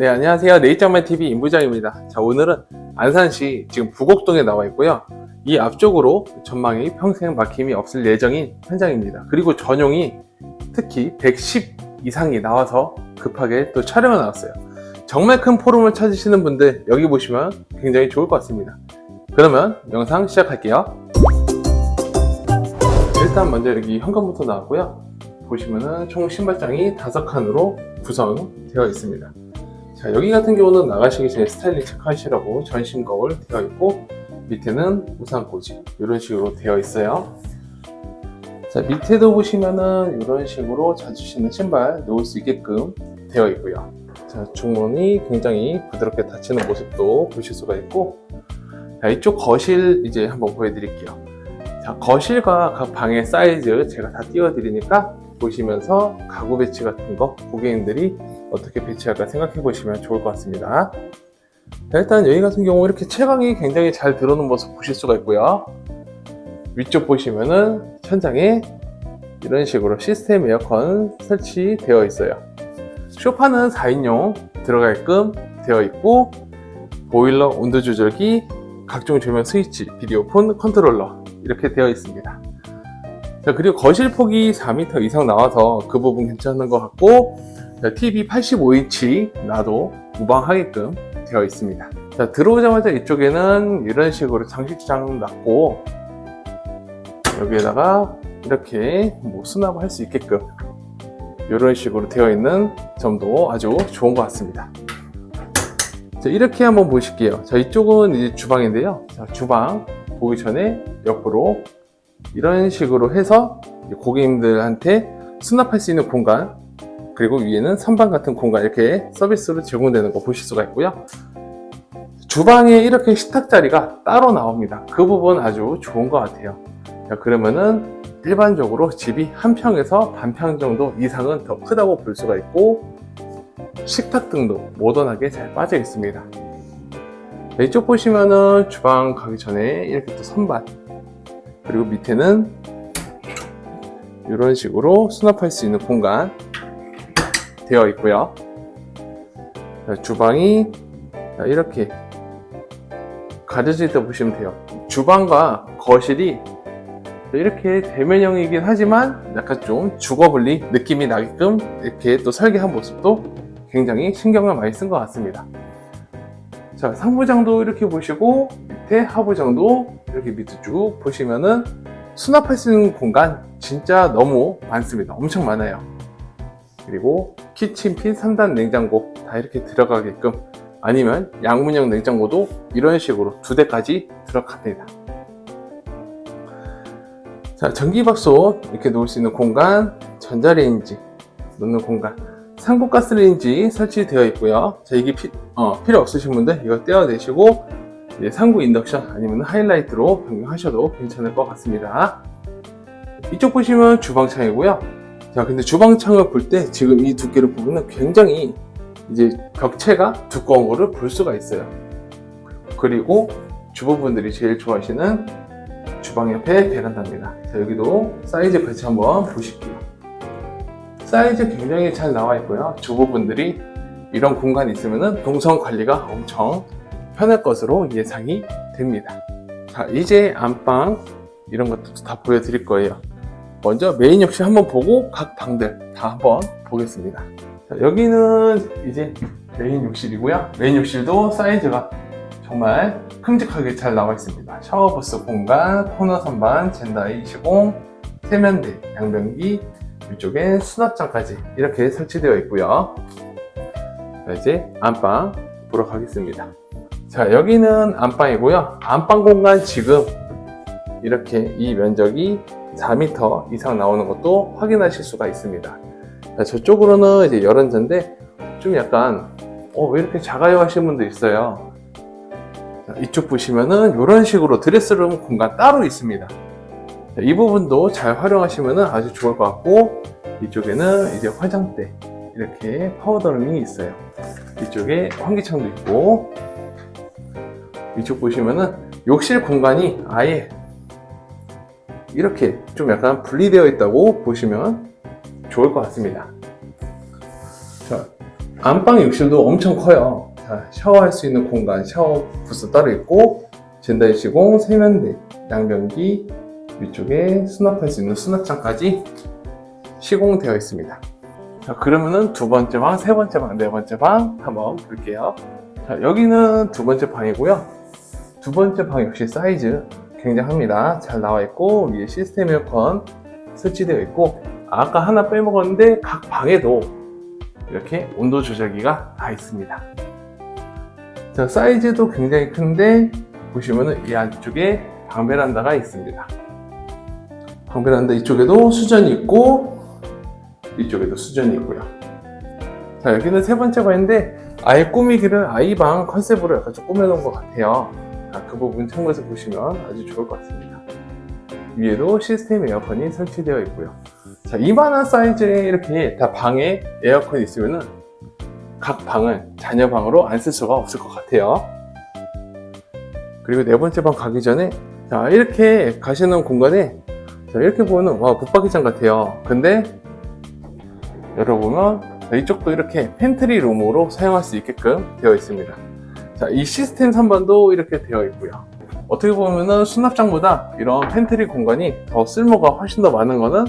네, 안녕하세요. 네이처맨TV 임부장입니다. 자, 오늘은 안산시 지금 부곡동에 나와 있고요. 이 앞쪽으로 전망이 평생 막힘이 없을 예정인 현장입니다. 그리고 전용이 특히 110 이상이 나와서 급하게 또 촬영을 나왔어요. 정말 큰 포럼을 찾으시는 분들 여기 보시면 굉장히 좋을 것 같습니다. 그러면 영상 시작할게요. 일단 먼저 여기 현관부터 나왔고요. 보시면은 총 신발장이 다섯 칸으로 구성되어 있습니다. 자, 여기 같은 경우는 나가시기 전에 스타일링 체크하시라고 전신 거울 되어 있고 밑에는 우산 꽂이 이런 식으로 되어 있어요. 자, 밑에도 보시면은 이런 식으로 자주 신는 신발 놓을 수 있게끔 되어 있고요. 자, 중문이 굉장히 부드럽게 닫히는 모습도 보실 수가 있고 자, 이쪽 거실 이제 한번 보여드릴게요. 자, 거실과 각 방의 사이즈 제가 다 띄워 드리니까 보시면서 가구 배치 같은 거 고객님들이 어떻게 배치할까 생각해 보시면 좋을 것 같습니다. 자, 일단 여기 같은 경우 이렇게 채광이 굉장히 잘 들어오는 모습 보실 수가 있고요. 위쪽 보시면은 천장에 이런 식으로 시스템 에어컨 설치되어 있어요. 쇼파는 4인용 들어갈끔 되어 있고 보일러 온도 조절기, 각종 조명 스위치, 비디오폰 컨트롤러 이렇게 되어 있습니다. 자, 그리고 거실 폭이 4m 이상 나와서 그 부분 괜찮은 것 같고 자, TV 85인치 나도 무방하게끔 되어 있습니다. 자, 들어오자마자 이쪽에는 이런 식으로 장식장 놨고 여기에다가 이렇게 뭐 수납을 할 수 있게끔 이런 식으로 되어 있는 점도 아주 좋은 것 같습니다. 자, 이렇게 한번 보실게요. 자, 이쪽은 이제 주방인데요. 자, 주방 보기 전에 옆으로 이런 식으로 해서 고객님들한테 수납할 수 있는 공간 그리고 위에는 선반 같은 공간 이렇게 서비스로 제공되는 거 보실 수가 있고요. 주방에 이렇게 식탁 자리가 따로 나옵니다. 그 부분 아주 좋은 것 같아요. 자, 그러면은 일반적으로 집이 한 평에서 반평 정도 이상은 더 크다고 볼 수가 있고 식탁 등도 모던하게 잘 빠져 있습니다. 자, 이쪽 보시면은 주방 가기 전에 이렇게 또 선반 그리고 밑에는 이런 식으로 수납할 수 있는 공간 되어 있고요. 자, 주방이 자, 이렇게 가려져 있다 보시면 돼요. 주방과 거실이 이렇게 대면형이긴 하지만 약간 좀 주거분리 느낌이 나게끔 이렇게 또 설계한 모습도 굉장히 신경을 많이 쓴 것 같습니다. 자, 상부장도 이렇게 보시고 밑에 하부장도 이렇게 밑에 쭉 보시면은 수납할 수 있는 공간 진짜 너무 많습니다. 엄청 많아요. 그리고 키친핀 3단 냉장고 다 이렇게 들어가게끔 아니면 양문형 냉장고도 이런 식으로 두 대까지 들어갑니다. 자, 전기밥솥 이렇게 놓을 수 있는 공간, 전자레인지 놓는 공간, 상고가스레인지 설치되어 있고요. 자, 이게 피, 어, 필요 없으신 분들 이거 떼어내시고 이제 상고 인덕션 아니면 하이라이트로 변경하셔도 괜찮을 것 같습니다. 이쪽 보시면 주방창이고요. 자, 근데 주방창을 볼 때 지금 이 두께를 보면 굉장히 이제 벽체가 두꺼운 거를 볼 수가 있어요. 그리고 주부분들이 제일 좋아하시는 주방 옆에 베란다입니다. 자, 여기도 사이즈 같이 한번 보실게요. 사이즈 굉장히 잘 나와 있고요. 주부분들이 이런 공간이 있으면 동선 관리가 엄청 편할 것으로 예상이 됩니다. 자, 이제 안방 이런 것도 다 보여드릴 거예요. 먼저 메인 욕실 한번 보고 각 방들 다 한번 보겠습니다. 자, 여기는 이제 메인 욕실이고요. 메인 욕실도 사이즈가 정말 큼직하게 잘 나와 있습니다. 샤워부스 공간, 코너 선반, 젠다이 시공, 세면대, 양변기, 이쪽에 수납장까지 이렇게 설치되어 있고요. 자, 이제 안방 보러 가겠습니다. 자, 여기는 안방이고요. 안방 공간 지금 이렇게 이 면적이 4m 이상 나오는 것도 확인하실 수가 있습니다. 자, 저쪽으로는 이제 열은자인데 좀 약간 어, 왜 이렇게 작아요 하시는 분도 있어요. 자, 이쪽 보시면은 이런 식으로 드레스룸 공간 따로 있습니다. 자, 이 부분도 잘 활용하시면 아주 좋을 것 같고 이쪽에는 이제 화장대 이렇게 파우더룸이 있어요. 이쪽에 환기창도 있고 이쪽 보시면은 욕실 공간이 아예 이렇게 좀 약간 분리되어 있다고 보시면 좋을 것 같습니다. 자, 안방 욕실도 엄청 커요. 자, 샤워할 수 있는 공간, 샤워 부스 따로 있고, 젠다이 시공, 세면대, 양변기, 위쪽에 수납할 수 있는 수납장까지 시공되어 있습니다. 자, 그러면은 두 번째 방, 세 번째 방, 네 번째 방 한번 볼게요. 자, 여기는 두 번째 방이고요. 두 번째 방 역시 사이즈 굉장합니다. 잘 나와 있고, 위에 시스템 에어컨 설치되어 있고, 아까 하나 빼먹었는데 각 방에도 이렇게 온도 조절기가 다 있습니다. 자, 사이즈도 굉장히 큰데 보시면은 이 안쪽에 방베란다가 있습니다. 방베란다 이쪽에도 수전이 있고 이쪽에도 수전이 있고요. 자, 여기는 세 번째 방인데 아예 꾸미기를 아이방 컨셉으로 약간 좀 꾸며놓은 것 같아요. 자, 그 부분 참고해서 보시면 아주 좋을 것 같습니다. 위에도 시스템 에어컨이 설치되어 있고요. 자, 이만한 사이즈의 이렇게 다 방에 에어컨이 있으면은 각 방을 자녀 방으로 안 쓸 수가 없을 것 같아요. 그리고 네 번째 방 가기 전에 자, 이렇게 가시는 공간에 자, 이렇게 보면은 와, 붙박이장 같아요. 근데 열어보면 자, 이쪽도 이렇게 팬트리 룸으로 사용할 수 있게끔 되어 있습니다. 자, 이 시스템 선반도 이렇게 되어 있고요. 어떻게 보면은 수납장보다 이런 팬트리 공간이 더 쓸모가 훨씬 더 많은 거는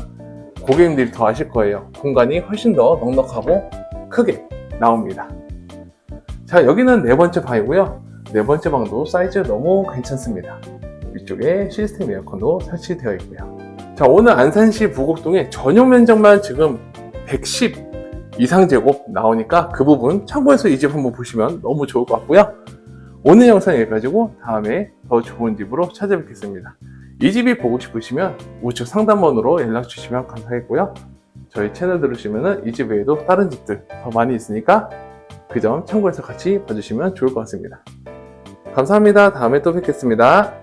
고객님들이 더 아실 거예요. 공간이 훨씬 더 넉넉하고 크게 나옵니다. 자, 여기는 네 번째 방이고요. 네 번째 방도 사이즈 너무 괜찮습니다. 위쪽에 시스템 에어컨도 설치되어 있고요. 자, 오늘 안산시 부곡동에 전용 면적만 지금 110 이상 제곱 나오니까 그 부분 참고해서 이 집 한번 보시면 너무 좋을 것 같고요. 오늘 영상 여기까지고 다음에 더 좋은 집으로 찾아뵙겠습니다. 이 집이 보고 싶으시면 우측 상단번호로 연락 주시면 감사하겠고요. 저희 채널 들으시면 이 집 외에도 다른 집들 더 많이 있으니까 그 점 참고해서 같이 봐주시면 좋을 것 같습니다. 감사합니다. 다음에 또 뵙겠습니다.